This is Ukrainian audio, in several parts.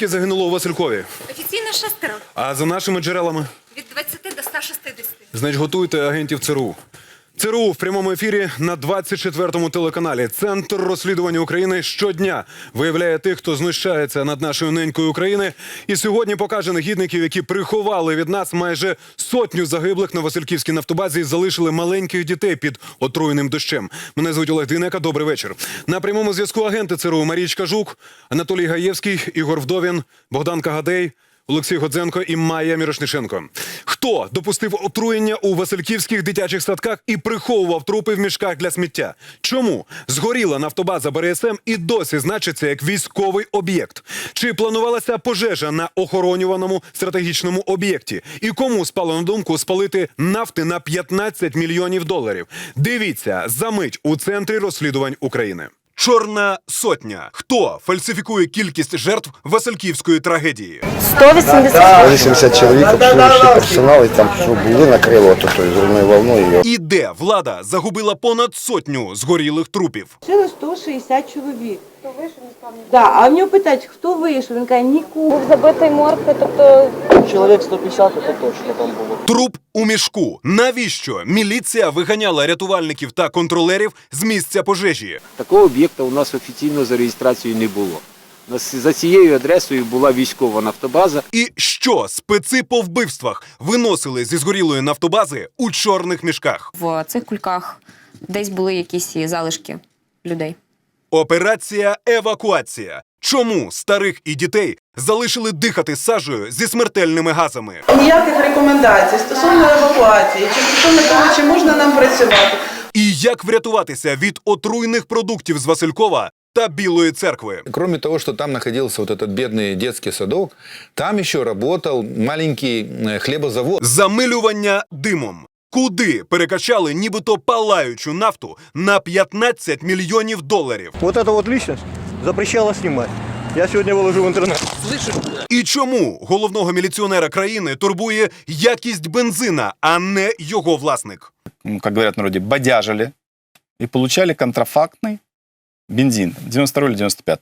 Скільки загинуло у Василькові? Офіційно шестеро. А за нашими джерелами? Від 20 до 160. Значить, готуйте агентів ЦРУ. ЦРУ в прямому ефірі на 24-му телеканалі. Центр розслідування України щодня виявляє тих, хто знущається над нашою ненькою України. І сьогодні покаже негідників, які приховали від нас майже сотню загиблих на Васильківській нафтобазі і залишили маленьких дітей під отруєним дощем. Мене звуть Олег Динека. Добрий вечір. На прямому зв'язку агенти ЦРУ Марічка Жук, Анатолій Гаєвський, Ігор Вдовін, Богдан Кагадей. Олексій Годзенко і Майя Мірошнишенко. Хто допустив отруєння у Васильківських дитячих садках і приховував трупи в мішках для сміття? Чому згоріла нафтобаза БРСМ і досі значиться як військовий об'єкт? Чи планувалася пожежа на охоронюваному стратегічному об'єкті? І кому спало на думку спалити нафти на 15 мільйонів доларів? Дивіться за мить у центрі розслідувань України. Чорна сотня. Хто фальсифікує кількість жертв Васильківської трагедії? 180 80 чоловік обслуживаючий персонал, і там що були накрило то тою зеленою волною. І де влада загубила понад сотню згорілих трупів? Жили 160 чоловік. Хто вийшов, не пам'ятаю. Да, а в нього питають, хто вийшов? Він каже, нікого. був забитий морг, тобто Чоловік 150 це точно там було. Труп у мішку. Навіщо міліція виганяла рятувальників та контролерів з місця пожежі? Такого об'єкта у нас офіційно за реєстрацією не було. У нас За цією адресою була військова нафтобаза. І що специ по вбивствах виносили зі згорілої нафтобази у чорних мішках? В цих кульках десь були якісь і залишки людей. Операція евакуація. Чому старих і дітей залишили дихати сажею зі смертельними газами? ніяких рекомендацій стосовно евакуації, чи стосовно того, чи можна нам працювати. І як врятуватися від отруйних продуктів з Василькова та Білої церкви? Кроме того, что там находился вот этот бедный детский садок, там еще работал маленький э, хлебозавод. Замилювання димом. Куди перекачали нібито палаючу нафту на 15 мільйонів доларів? Вот эта вот личность запрещала снимать. Я сегодня выложу в интернет. І чому головного міліціонера країни турбує якість бензина, а не його власник? ну, как говорят в народе, бодяжили и получали контрафактный бензин 92 или 95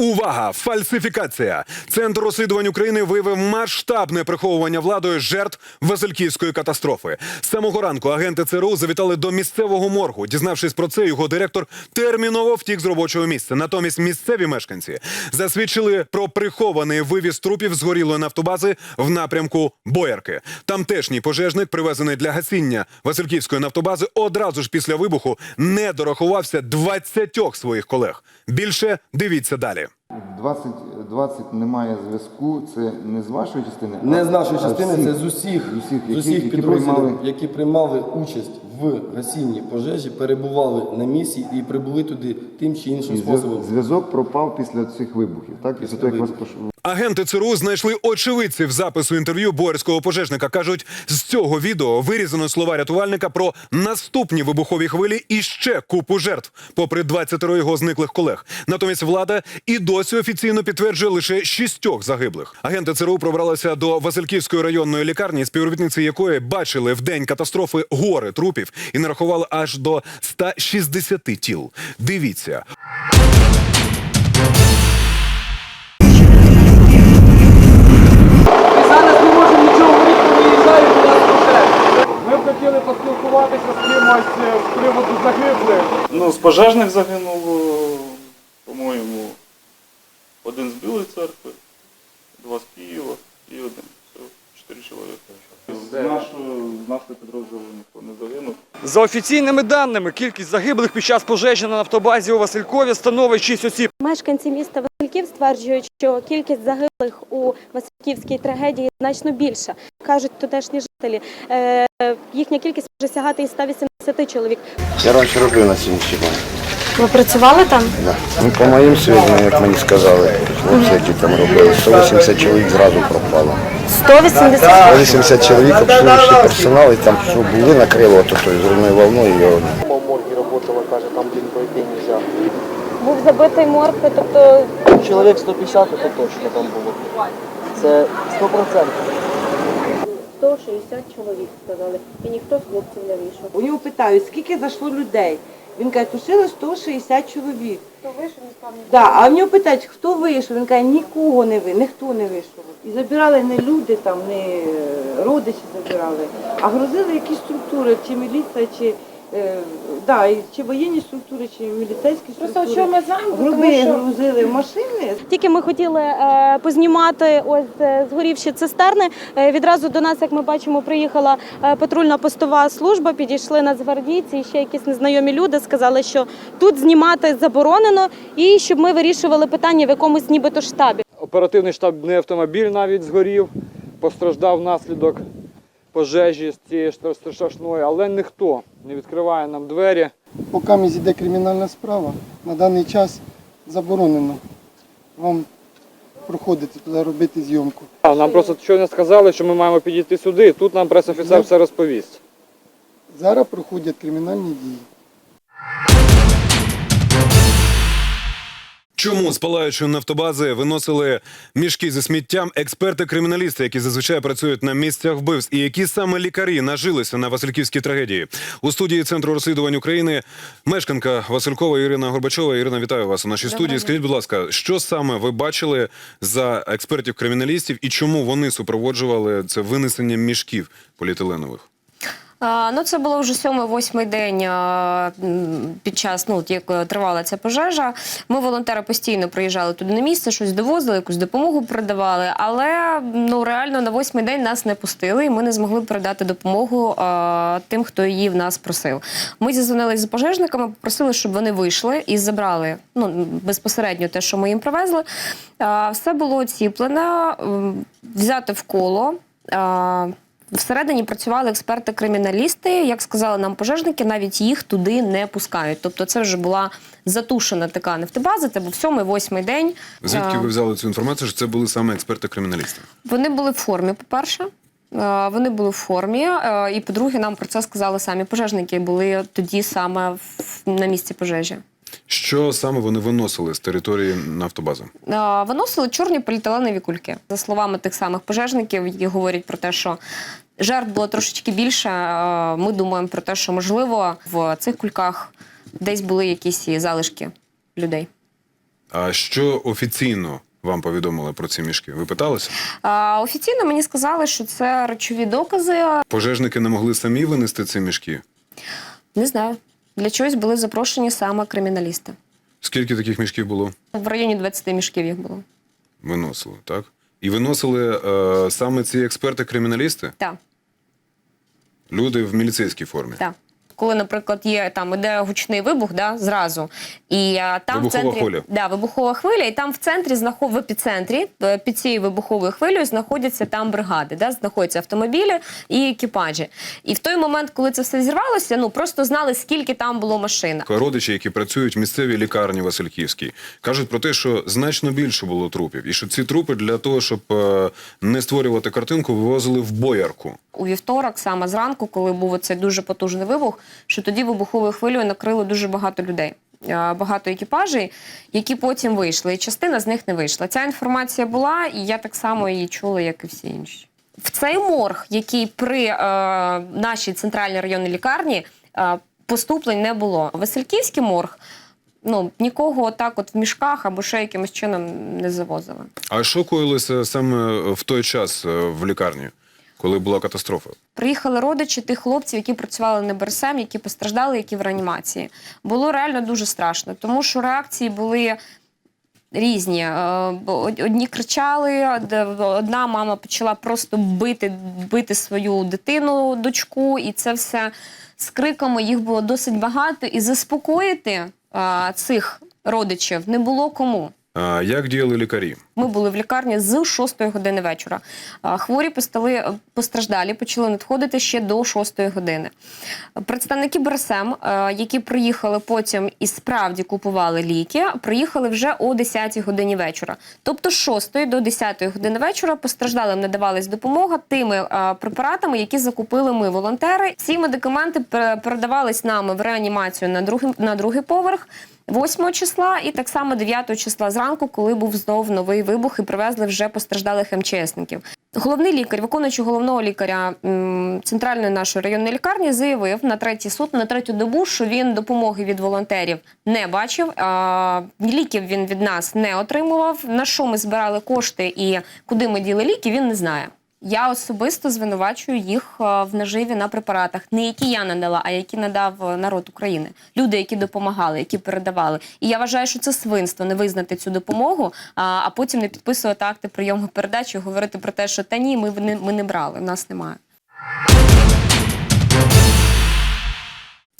Увага! Фальсифікація! Центр розслідувань України виявив масштабне приховування владою жертв Васильківської катастрофи. З самого ранку агенти ЦРУ завітали до місцевого моргу. Дізнавшись про це, його директор терміново втік з робочого місця. Натомість місцеві мешканці засвідчили про прихований вивіз трупів згорілої нафтобази в напрямку Боярки. Тамтешній пожежник, привезений для гасіння Васильківської нафтобази, одразу ж після вибуху не дорахувався 20 своїх колег. Більше дивіться далі. 20, 20 немає зв'язку, це не з вашої частини? Не з нашої а частини, всіх? це з усіх, З усіх, з які- усіх які підрозділів, приймали- які приймали участь в гасінні пожежі, перебували на місці і прибули туди тим чи іншим І способом. Зв'язок пропав після цих вибухів, так? Після того, як вас пош- Агенти ЦРУ знайшли очевидців запису інтерв'ю боярського пожежника. кажуть, з цього відео вирізано слова рятувальника про наступні вибухові хвилі і ще купу жертв, попри 20 його зниклих колег. Натомість влада і досі офіційно підтверджує лише шістьох загиблих. Агенти ЦРУ пробралися до Васильківської районної лікарні, співробітниці якої бачили в день катастрофи гори трупів і нарахували аж до 160 тіл. Дивіться. Зараз не можемо нічого говорити, виїжджають у нас пожежі. Ми б хотіли поспілкуватися з кимось з приводу загиблих. Ну, з пожежних загинуло, по-моєму, один з Білої церкви, два з Києва і один. Все, чотири чоловіка. З нашого, з нашого підрозділу ніхто не загинув. За офіційними даними, кількість загиблих під час пожежі на нафтобазі у Василькові становить 6 осіб. мешканці міста Васильків стверджують, що кількість загиблих у Васильківській трагедії значно більша. Кажуть тутешні жителі, е, їхня кількість може сягати і 180 чоловік. Я раніше робив на сьогоднішній день. Ви працювали там? Да. Ну, по моїм свідченням, як мені сказали, хлопці, які там робили, 180 чоловік зразу пропало. 180. 180 чоловік обслуживаючий персонал, і там що були накрило то тою зеленою волною. і В моргі працювала, каже, там блін пройти не можна. Був забитий морг, тобто Чоловік 150 це точно там було. Це 100%. 160 чоловік сказали, і ніхто з хлопців не вийшов. У нього питають, скільки зайшло людей. Він каже, тушили 160 чоловік. Хто вийшов, не справді. Да, а в нього питають, хто вийшов? Він каже, нікого не ви, ніхто не вийшов. І забирали не люди, там, не е, родичі забирали, а грузили якісь структури, чи міліція, чи, е, да, і чи воєнні структури, чи міліцейські Просто структури. що ми знаємо, тому Груби що грузили в машини, Тільки ми хотіли е, познімати ось е, згорівші цистерни. Е, відразу до нас, як ми бачимо, приїхала е, патрульна постова служба, підійшли нацгвардійці і ще якісь незнайомі люди. Сказали, що тут знімати заборонено, і щоб ми вирішували питання в якомусь нібито штабі. Оперативний штабний автомобіль навіть згорів, постраждав внаслідок пожежі з цієї страшної, але ніхто не відкриває нам двері. Поки йде кримінальна справа, на даний час заборонено вам проходити туди, робити зйомку. А нам просто щойно сказали, що ми маємо підійти сюди, і тут нам прес-офіцер все розповість. Зараз проходять кримінальні дії. Чому з палаючої нафтобази виносили мішки зі сміттям експерти-криміналісти, які зазвичай працюють на місцях вбивств, і які саме лікарі нажилися на Васильківській трагедії? У студії Центру розслідувань України мешканка Василькова Ірина Горбачова. Ірина, вітаю вас у нашій студії. Скажіть, будь ласка, що саме ви бачили за експертів-криміналістів і чому вони супроводжували це винесення мішків поліетиленових? Ну, це було вже сьомий-восьмий день під час, ну, як е, тривала ця пожежа. Ми, волонтери, постійно приїжджали туди на місце, щось довозили, якусь допомогу передавали. Але ну, реально на восьмий день нас не пустили, і ми не змогли передати допомогу а, тим, хто її в нас просив. Ми зізвонилися з пожежниками, попросили, щоб вони вийшли і забрали ну, безпосередньо те, що ми їм привезли. А, все було оціплене, м, взяте в коло. А, Всередині працювали експерти-криміналісти. Як сказали нам пожежники, навіть їх туди не пускають. Тобто, це вже була затушена така нефтебаза. Це був сьомий-восьмий день. Звідки ви взяли цю інформацію? що Це були саме експерти-криміналісти? Вони були в формі, по-перше. Е, Вони були в формі, е, і по-друге, нам про це сказали самі пожежники. Були тоді саме на місці пожежі. Що саме вони виносили з території нафтобази? Виносили чорні поліетиленові кульки. За словами тих самих пожежників, які говорять про те, що жертв було трошечки більше. Ми думаємо про те, що можливо в цих кульках десь були якісь і залишки людей. А що офіційно вам повідомили про ці мішки? Ви питалися? А, Офіційно мені сказали, що це речові докази. Пожежники не могли самі винести ці мішки. Не знаю. Для чогось були запрошені саме криміналісти. Скільки таких мішків було? В районі 20 мішків їх було. Виносили, так? І виносили е, саме ці експерти-криміналісти? Так. Люди в міліцейській формі. Так. Коли, наприклад, є там іде гучний вибух, да, зразу, і а, там Вибухова в центрі хвиля. Да, вибухова хвиля, і там в центрі знаход... в епіцентрі е, під цією вибуховою хвилею знаходяться там бригади, да, знаходяться автомобілі і екіпажі. І в той момент, коли це все зірвалося, ну просто знали, скільки там було машин. Родичі, які працюють в місцевій лікарні Васильківській, кажуть про те, що значно більше було трупів, і що ці трупи для того, щоб е, не створювати картинку, вивозили в боярку. У вівторок, саме зранку, коли був оцей дуже потужний вибух, що тоді вибуховою хвилею накрило дуже багато людей. Багато екіпажей, які потім вийшли, і частина з них не вийшла. Ця інформація була, і я так само її чула, як і всі інші. В цей морг, який при е, нашій центральній районній лікарні е, поступлень не було. Васильківський морг ну нікого отак, от в мішках або ще якимось чином не завозили. А що коїлося саме в той час е, в лікарні, коли була катастрофа? Приїхали родичі тих хлопців, які працювали на БРСМ, які постраждали, які в реанімації. Було реально дуже страшно, тому що реакції були. Різні Е, одні кричали, одна мама почала просто бити, бити свою дитину, дочку, і це все з криками їх було досить багато. І заспокоїти е, цих родичів не було кому. Як діяли лікарі? Ми були в лікарні з 6 години вечора. Хворі постали постраждалі, почали надходити ще до 6 години. Представники БРСМ, е, які приїхали потім і справді купували ліки, приїхали вже о 10 годині вечора. Тобто з 6 до 10 години вечора постраждалим надавалась допомога тими е, препаратами, які закупили ми, волонтери. Ці медикаменти пер- передавались нами в реанімацію на другий, на другий поверх. 8 числа, і так само 9 числа зранку, коли був знов новий вибух і привезли вже постраждалих МЧСників. Головний лікар, виконуючий головного лікаря центральної нашої районної лікарні, заявив на третій суд, на третю добу, що він допомоги від волонтерів не бачив. А, ліків він від нас не отримував. На що ми збирали кошти і куди ми діли ліки, він не знає. Я особисто звинувачую їх е, в наживі на препаратах, не які я надала, а які надав е, народ України. Люди, які допомагали, які передавали. І я вважаю, що це свинство не визнати цю допомогу, а, потім не підписувати акти прийому передачі, говорити про те, що та ні, ми не, ми не брали, нас немає.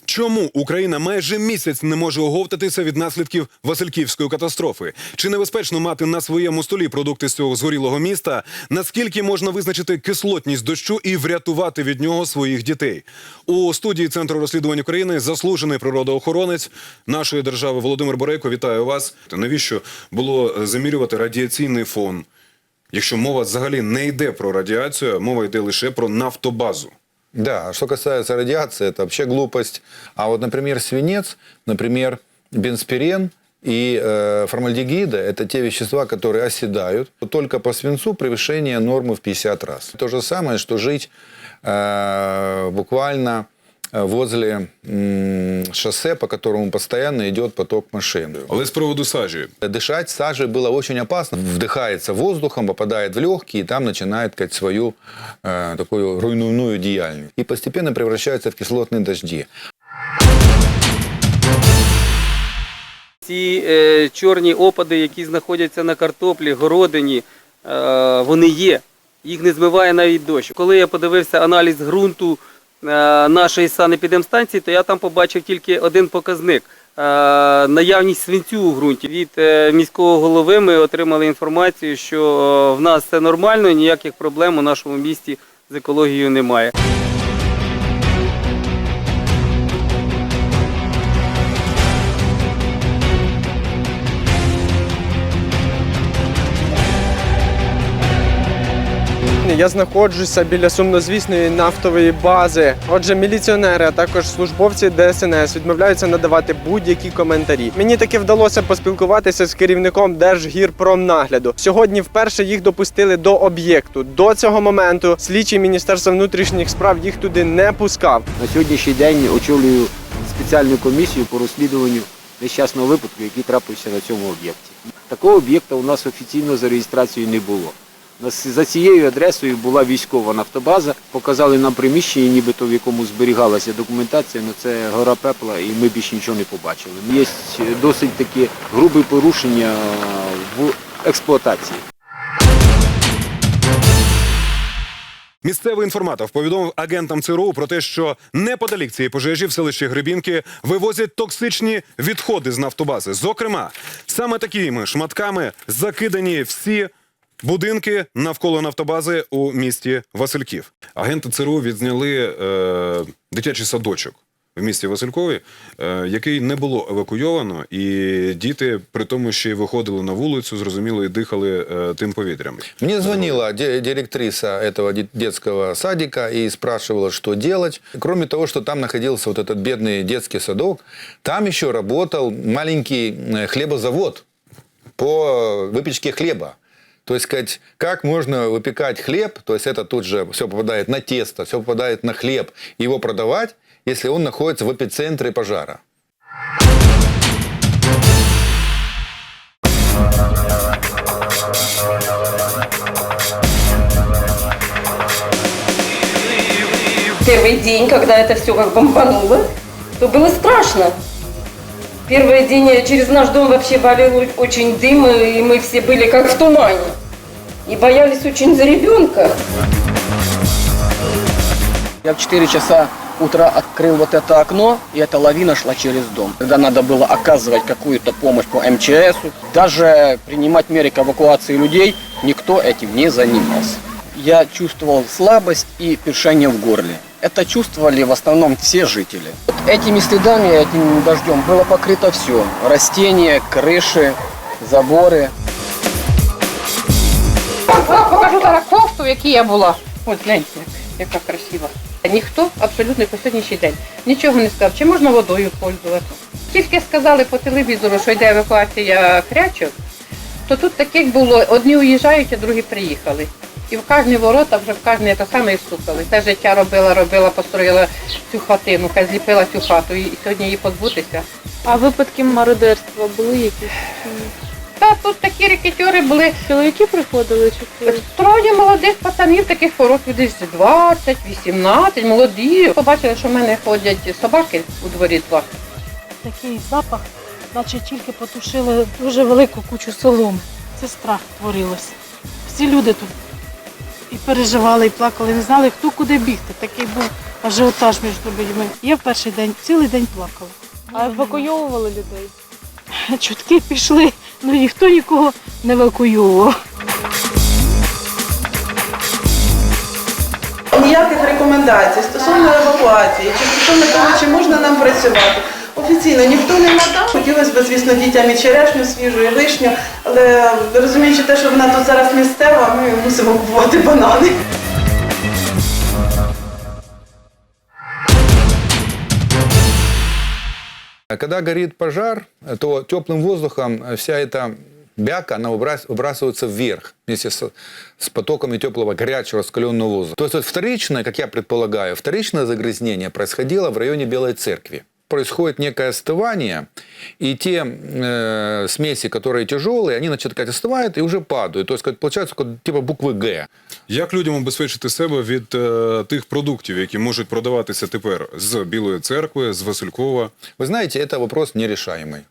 Чому Україна майже місяць не може оговтатися від наслідків Васильківської катастрофи? Чи небезпечно мати на своєму столі продукти з цього згорілого міста? Наскільки можна визначити кислотність дощу і врятувати від нього своїх дітей? У студії Центру розслідувань України заслужений природоохоронець нашої держави Володимир Борейко. Вітаю вас. Навіщо було замірювати радіаційний фон? Якщо мова взагалі не йде про радіацію, мова йде лише про нафтобазу. Да, что касается радиации, это вообще глупость. А вот, например, свинец, например, бенспирен и э, формальдегиды – это те вещества, которые оседают. Только по свинцу превышение нормы в 50 раз. То же самое, что жить э, буквально возле м, шоссе, по которому постоянно идет поток машин. Але з приводу сажі, Дышать сажей было очень опасно. Вдыхается воздухом, попадает в легкие, и там начинает как свою э, такую руйнівную деятельность. И постепенно превращается в кислотные дожди. Ці е, чорні опади, які знаходяться на картоплі, городині, е, вони є. Їх не змиває навіть дощ. Коли я подивився аналіз ґрунту е, нашої санепідемстанції, то я там побачив тільки один показник. е, Наявність свинцю у ґрунті. Від е, міського голови ми отримали інформацію, що е, в нас все нормально, ніяких проблем у нашому місті з екологією немає. Я знаходжуся біля сумнозвісної нафтової бази. Отже, міліціонери, а також службовці ДСНС відмовляються надавати будь-які коментарі. Мені таки вдалося поспілкуватися з керівником Держгірпромнагляду. Сьогодні вперше їх допустили до об'єкту. До цього моменту слідчий міністерства внутрішніх справ їх туди не пускав. На сьогоднішній день очолюю спеціальну комісію по розслідуванню нещасного випадку, який трапився на цьому об'єкті. Такого об'єкта у нас офіційно за реєстрацією не було. За цією адресою була військова нафтобаза. Показали нам приміщення, нібито в якому зберігалася документація, але це гора пепла, і ми більше нічого не побачили. Є досить такі грубі порушення в експлуатації. Місцевий інформатор повідомив агентам ЦРУ про те, що неподалік цієї пожежі в селищі Гребінки вивозять токсичні відходи з нафтобази. Зокрема, саме такими шматками закидані всі будинки навколо нафтобази у місті Васильків. Агенти ЦРУ відзняли е, дитячий садочок. В місті Василькові, е, який не було евакуйовано, і діти при тому, що й виходили на вулицю, зрозуміло, і дихали е, тим повітрям. Мне звонила ди- директриса этого де- детского садика и спрашивала, что делать. Кроме того, что там находился вот этот бедный детский садок, там еще работал маленький э, хлебозавод по выпечке хлеба. То есть, сказать, как можно выпекать хлеб, то есть это тут же все попадает на тесто, все попадает на хлеб, его продавать, если он находится в эпицентре пожара. Первый день, когда это все как бомбануло, то было страшно. Первый день через наш дом вообще валил очень дым, и мы все были как в тумане. И боялись очень за ребенка. Я в 4 часа утра открыл вот это окно, и эта лавина шла через дом. Когда надо было оказывать какую-то помощь по МЧС, даже принимать меры к эвакуации людей, никто этим не занимался. Я чувствовал слабость и першение в горле. Это чувствовали в основном все жители. Вот этими следами, этим дождем было покрыто все. Растения, крыши, заборы. Покажу зараз кофту, в якій я була. Ось гляньте, яка красива. Ніхто абсолютно по сьогоднішній день нічого не сказав, чи можна водою пользуватися. Тільки сказали по телевізору, що йде евакуація крячок, то тут таких було, одні уїжджають, а другі приїхали. І в кожні ворота, вже в кожні те саме і стукали. Те життя робила, робила, построїла цю хатину, хай зліпила цю хату і сьогодні її позбутися. А випадки мародерства були якісь? Та тут такі рекетюри були. Чоловіки приходили чи Троє молодих пацанів, таких років десь 20, 18, молоді. Побачили, що в мене ходять собаки у дворі два. такий запах, наче тільки потушили дуже велику кучу соломи. Це страх творилося. Всі люди тут і переживали, і плакали, не знали, хто куди бігти. Такий був ажіотаж між людьми. Я в перший день цілий день плакала. А евакуйовували людей? Чутки пішли, ну ніхто нікого не евакуював. Ніяких рекомендацій стосовно евакуації, чи стосовно того, чи можна нам працювати. Офіційно ніхто не надав. Хотілося б, звісно, дітям і черешню свіжу, і вишню, але розуміючи те, що вона тут зараз місцева, ми мусимо купувати банани. Когда горит пожар, то теплым воздухом вся эта бяка, она выбрас- выбрасывается вверх вместе с, с потоками теплого, горячего, раскаленного воздуха. То есть вот вторичное, как я предполагаю, вторичное загрязнение происходило в районе Белой Церкви. Происходит некое остывание, и те э, смеси, которые тяжелые, они, значит, как остывают и уже падают. То есть, как получается, как типа буквы «Г». Як людям убезпечити себе від е, тих продуктів, які можуть продаватися тепер з Білої церкви, з Василькова? Вы знаете, это вопрос нерешаемый.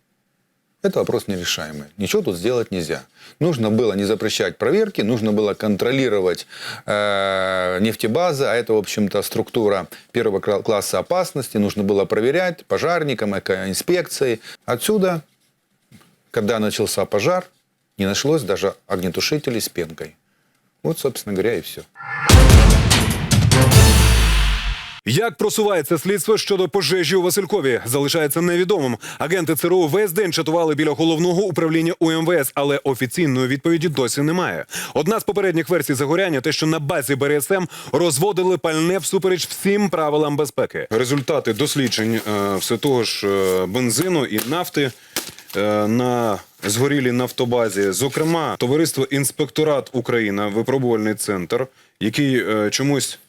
Это вопрос нерешаемый. Ничего тут сделать нельзя. Нужно было не запрещать проверки, нужно было контролировать э, нефтебазы, а это, в общем-то, структура первого кла- класса опасности. Нужно было проверять пожарникам, экоинспекцией. Отсюда, когда начался пожар, не нашлось даже огнетушителей с пенкой. Вот, собственно говоря, и все. Як просувається слідство щодо пожежі у Василькові, залишається невідомим. Агенти ЦРУ весь день чатували біля головного управління УМВС, але офіційної відповіді досі немає. Одна з попередніх версій загоряння те, що на базі БРСМ розводили пальне всупереч всім правилам безпеки. Результати досліджень е, все того ж е, бензину і нафти е, на згорілій нафтобазі. Зокрема, товариство Інспекторат Україна, випробувальний центр, який чомусь.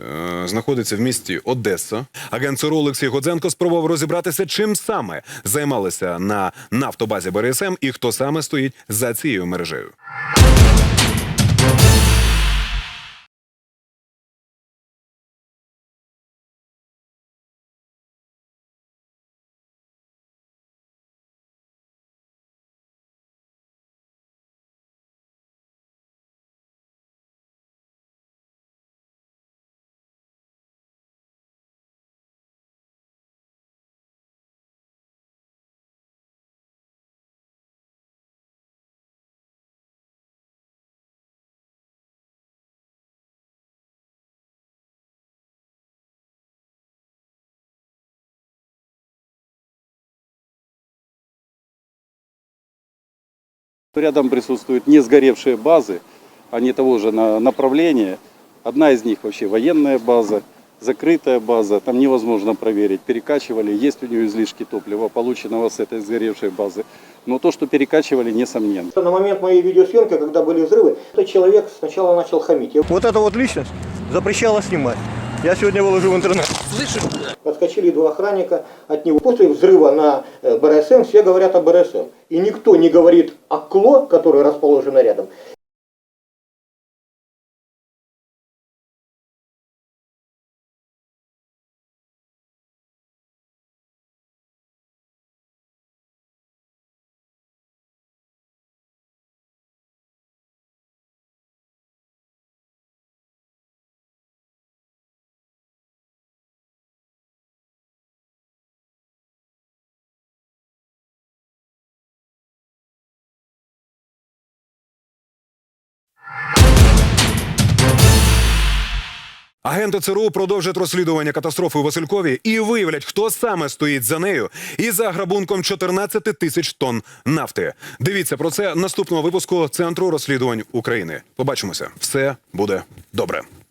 Е, знаходиться в місті Одеса. Агент ЦРУ Олексій Годзенко спробував розібратися, чим саме займалися на нафтобазі БРСМ і хто саме стоїть за цією мережею. Рядом присутствуют не сгоревшие базы, они того же на- направления. Одна из них вообще военная база, закрытая база, там невозможно проверить, перекачивали, есть у нее излишки топлива, полученного с этой сгоревшей базы. Но то, что перекачивали, несомненно. На момент моей видеосъемки, когда были взрывы, этот человек сначала начал хамить. Вот эта вот личность запрещала снимать. Я сегодня выложу в интернет. Слышишь? Подскочили два охранника от него. После взрыва на э, БРСМ все говорят о БРСМ. И никто не говорит о КЛО, которое расположено рядом. Агенти ЦРУ продовжать розслідування катастрофи у Василькові і виявлять, хто саме стоїть за нею і за грабунком 14 тисяч тонн нафти. Дивіться про це наступного випуску Центру розслідувань України. Побачимося. Все буде добре.